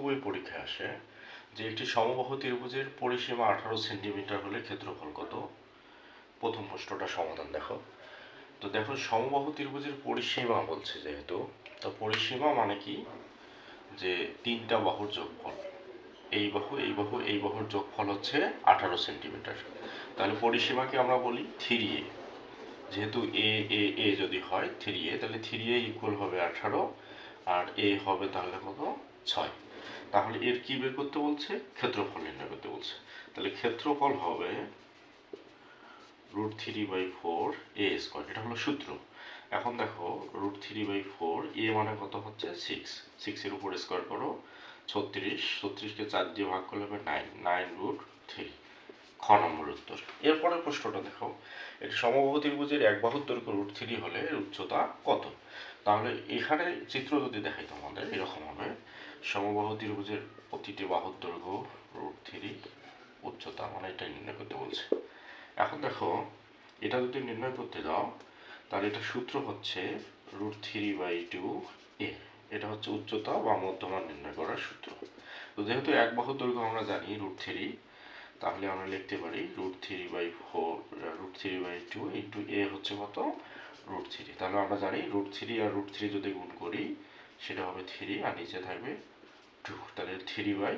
খুবই পরীক্ষায় আসে, যে একটি সমবাহু ত্রিভুজের পরিসীমা আঠারো সেন্টিমিটার হলে ক্ষেত্রফল কত? প্রথম প্রশ্নটা সমাধান দেখো। তো দেখো, সমবাহু ত্রিভুজের পরিসীমা বলছে যেহেতু, তো পরিসীমা মানে কি? যে তিনটা বাহুর যোগফল। এই বাহু এই বাহু, এই বাহুর যোগফল হচ্ছে আঠারো সেন্টিমিটার। তাহলে পরিসীমাকে আমরা বলি? Three A. যেহেতু এ এ এ যদি হয় থ্রি এ, তাহলে থ্রি এ ইকুয়াল হবে আঠারো, আর এ হবে তাহলে কত? ছয়। তাহলে এর কি বের করতে বলছে? ক্ষেত্রফল নির্ণয় করতে বলছে। তাহলে ক্ষেত্রফল হবে root three by four A square এটা হলো সূত্র। এখন দেখো root three by four A মানে কত হচ্ছে? সিক্স সিক্সের উপর স্কোয়ার করো, ছত্রিশ। ছত্রিশকে চার দিয়ে ভাগ করলে হবে নাইন নাইন রুট থ্রি খ নম্বর উত্তর। এরপরের প্রশ্নটা দেখো। এটি সমবাহু ত্রিভুজের এক বাহুর দৈর্ঘ্য রুট থ্রি হলে উচ্চতা কত? তাহলে এখানে চিত্র যদি দেখাই তোমাদের, এরকম হবে। সমবাহু ত্রিভুজের প্রতিটি বাহুর দৈর্ঘ্য, রুট থ্রি, উচ্চতা মানে এটা নির্ণয় করতে বলছে। এখন দেখো, এটা যদি নির্ণয় করতে যাও তাহলে এটা সূত্র হচ্ছে root three by two A. এটা হচ্ছে উচ্চতা বা মধ্যমান নির্ণয় করার সূত্র। তো যেহেতু এক বাহুর দৈর্ঘ্য আমরা জানি রুট থ্রি, তাহলে আমরা লিখতে পারি root three by four, root three by two into A হচ্ছে কত? Root three. তাহলে আমরা জানি রুট থ্রি আর রুট থ্রি যদি গুণ করি সেটা হবে থ্রি আর নিচে থাকবে টু তাহলে থ্রি বাই